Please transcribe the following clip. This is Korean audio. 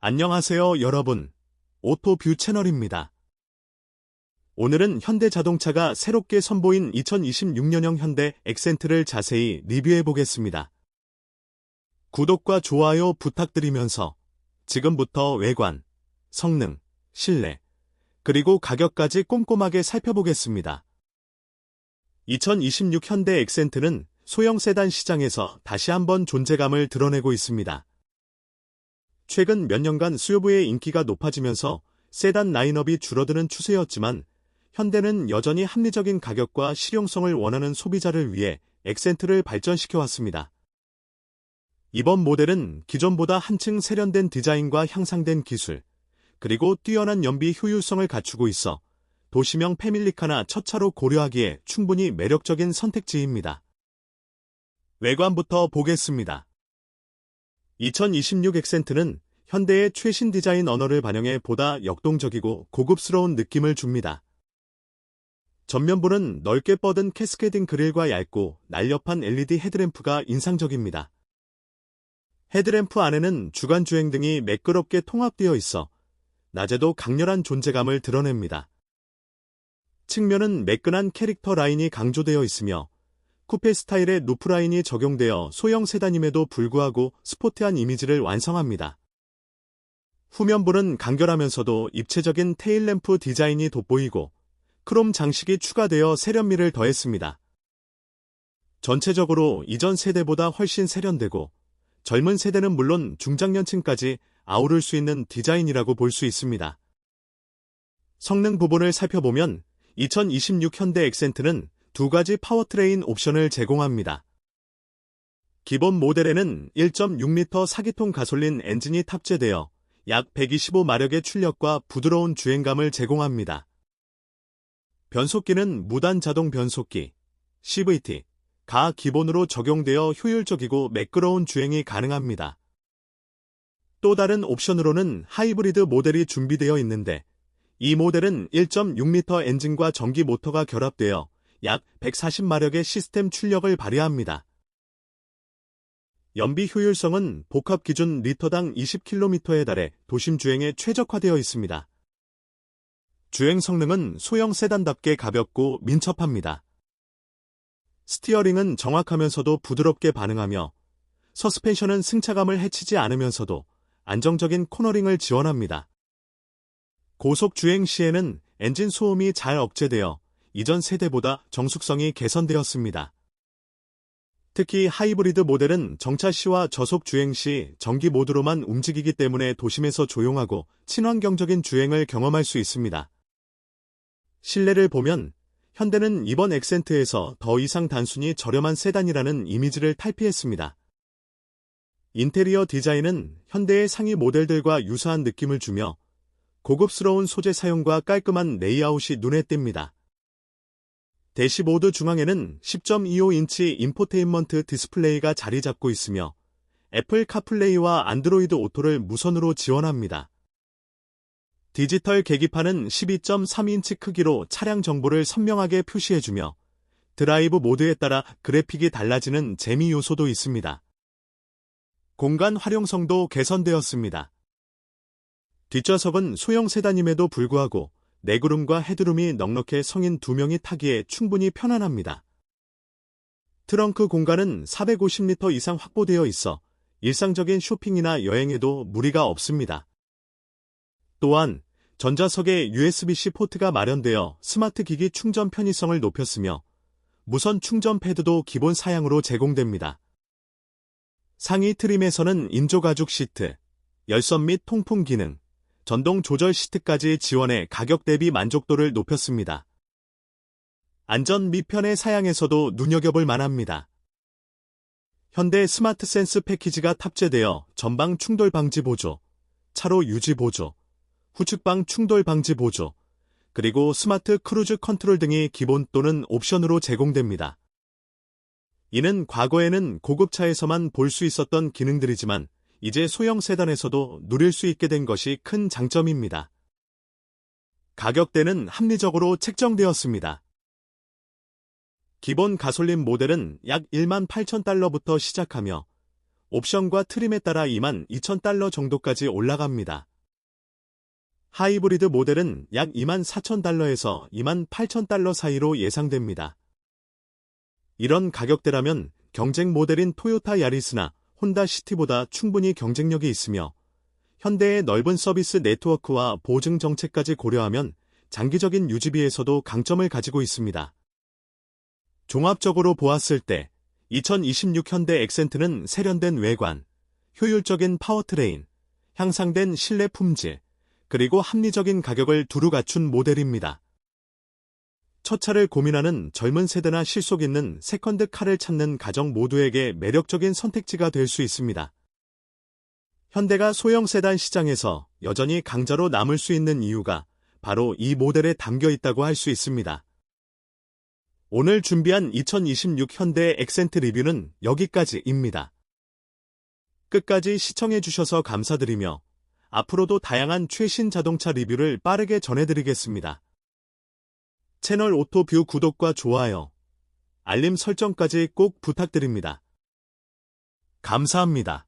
안녕하세요, 여러분. 오토뷰 채널입니다. 오늘은 현대자동차가 새롭게 선보인 2026년형 현대 엑센트를 자세히 리뷰해 보겠습니다. 구독과 좋아요 부탁드리면서 지금부터 외관, 성능, 실내, 그리고 가격까지 꼼꼼하게 살펴보겠습니다. 2026 현대 엑센트는 소형 세단 시장에서 다시 한번 존재감을 드러내고 있습니다. 최근 몇 년간 수요부의 인기가 높아지면서 세단 라인업이 줄어드는 추세였지만 현대는 여전히 합리적인 가격과 실용성을 원하는 소비자를 위해 엑센트를 발전시켜 왔습니다. 이번 모델은 기존보다 한층 세련된 디자인과 향상된 기술, 그리고 뛰어난 연비 효율성을 갖추고 있어 도시명 패밀리카나 첫 차로 고려하기에 충분히 매력적인 선택지입니다. 외관부터 보겠습니다. 2026 엑센트는 현대의 최신 디자인 언어를 반영해 보다 역동적이고 고급스러운 느낌을 줍니다. 전면부는 넓게 뻗은 캐스케딩 그릴과 얇고 날렵한 LED 헤드램프가 인상적입니다. 헤드램프 안에는 주간 주행 등이 매끄럽게 통합되어 있어 낮에도 강렬한 존재감을 드러냅니다. 측면은 매끈한 캐릭터 라인이 강조되어 있으며 쿠페 스타일의 루프 라인이 적용되어 소형 세단임에도 불구하고 스포티한 이미지를 완성합니다. 후면부는 간결하면서도 입체적인 테일램프 디자인이 돋보이고 크롬 장식이 추가되어 세련미를 더했습니다. 전체적으로 이전 세대보다 훨씬 세련되고 젊은 세대는 물론 중장년층까지 아우를 수 있는 디자인이라고 볼 수 있습니다. 성능 부분을 살펴보면 2026 현대 엑센트는 두 가지 파워트레인 옵션을 제공합니다. 기본 모델에는 1.6L 4기통 가솔린 엔진이 탑재되어 약 125마력의 출력과 부드러운 주행감을 제공합니다. 변속기는 무단 자동 변속기, CVT, 가 기본으로 적용되어 효율적이고 매끄러운 주행이 가능합니다. 또 다른 옵션으로는 하이브리드 모델이 준비되어 있는데 이 모델은 1.6L 엔진과 전기 모터가 결합되어 약 140마력의 시스템 출력을 발휘합니다. 연비 효율성은 복합 기준 리터당 20km에 달해 도심 주행에 최적화되어 있습니다. 주행 성능은 소형 세단답게 가볍고 민첩합니다. 스티어링은 정확하면서도 부드럽게 반응하며 서스펜션은 승차감을 해치지 않으면서도 안정적인 코너링을 지원합니다. 고속 주행 시에는 엔진 소음이 잘 억제되어 이전 세대보다 정숙성이 개선되었습니다. 특히 하이브리드 모델은 정차 시와 저속 주행 시 전기 모드로만 움직이기 때문에 도심에서 조용하고 친환경적인 주행을 경험할 수 있습니다. 실내를 보면 현대는 이번 엑센트에서 더 이상 단순히 저렴한 세단이라는 이미지를 탈피했습니다. 인테리어 디자인은 현대의 상위 모델들과 유사한 느낌을 주며 고급스러운 소재 사용과 깔끔한 레이아웃이 눈에 띕니다. 대시보드 중앙에는 10.25인치 인포테인먼트 디스플레이가 자리 잡고 있으며 애플 카플레이와 안드로이드 오토를 무선으로 지원합니다. 디지털 계기판은 12.3인치 크기로 차량 정보를 선명하게 표시해주며 드라이브 모드에 따라 그래픽이 달라지는 재미 요소도 있습니다. 공간 활용성도 개선되었습니다. 뒷좌석은 소형 세단임에도 불구하고 내구름과 헤드룸이 넉넉해 성인 2명이 타기에 충분히 편안합니다. 트렁크 공간은 450리터 이상 확보되어 있어 일상적인 쇼핑이나 여행에도 무리가 없습니다. 또한 전자석에 USB-C 포트가 마련되어 스마트 기기 충전 편의성을 높였으며 무선 충전 패드도 기본 사양으로 제공됩니다. 상위 트림에서는 인조가죽 시트, 열선 및 통풍 기능, 전동 조절 시트까지 지원해 가격 대비 만족도를 높였습니다. 안전 및 편의 사양에서도 눈여겨볼 만합니다. 현대 스마트 센스 패키지가 탑재되어 전방 충돌 방지 보조, 차로 유지 보조, 후측방 충돌 방지 보조, 그리고 스마트 크루즈 컨트롤 등이 기본 또는 옵션으로 제공됩니다. 이는 과거에는 고급차에서만 볼 수 있었던 기능들이지만 이제 소형 세단에서도 누릴 수 있게 된 것이 큰 장점입니다. 가격대는 합리적으로 책정되었습니다. 기본 가솔린 모델은 약 1만 8천 달러부터 시작하며 옵션과 트림에 따라 22,000달러 정도까지 올라갑니다. 하이브리드 모델은 약 24,000달러에서 28,000달러 사이로 예상됩니다. 이런 가격대라면 경쟁 모델인 토요타 야리스나 혼다 시티보다 충분히 경쟁력이 있으며 현대의 넓은 서비스 네트워크와 보증 정책까지 고려하면 장기적인 유지비에서도 강점을 가지고 있습니다. 종합적으로 보았을 때 2026 현대 엑센트는 세련된 외관, 효율적인 파워트레인, 향상된 실내 품질, 그리고 합리적인 가격을 두루 갖춘 모델입니다. 첫 차를 고민하는 젊은 세대나 실속 있는 세컨드 카를 찾는 가정 모두에게 매력적인 선택지가 될 수 있습니다. 현대가 소형 세단 시장에서 여전히 강자로 남을 수 있는 이유가 바로 이 모델에 담겨 있다고 할 수 있습니다. 오늘 준비한 2026 현대 엑센트 리뷰는 여기까지입니다. 끝까지 시청해주셔서 감사드리며 앞으로도 다양한 최신 자동차 리뷰를 빠르게 전해드리겠습니다. 채널 오토뷰 구독과 좋아요, 알림 설정까지 꼭 부탁드립니다. 감사합니다.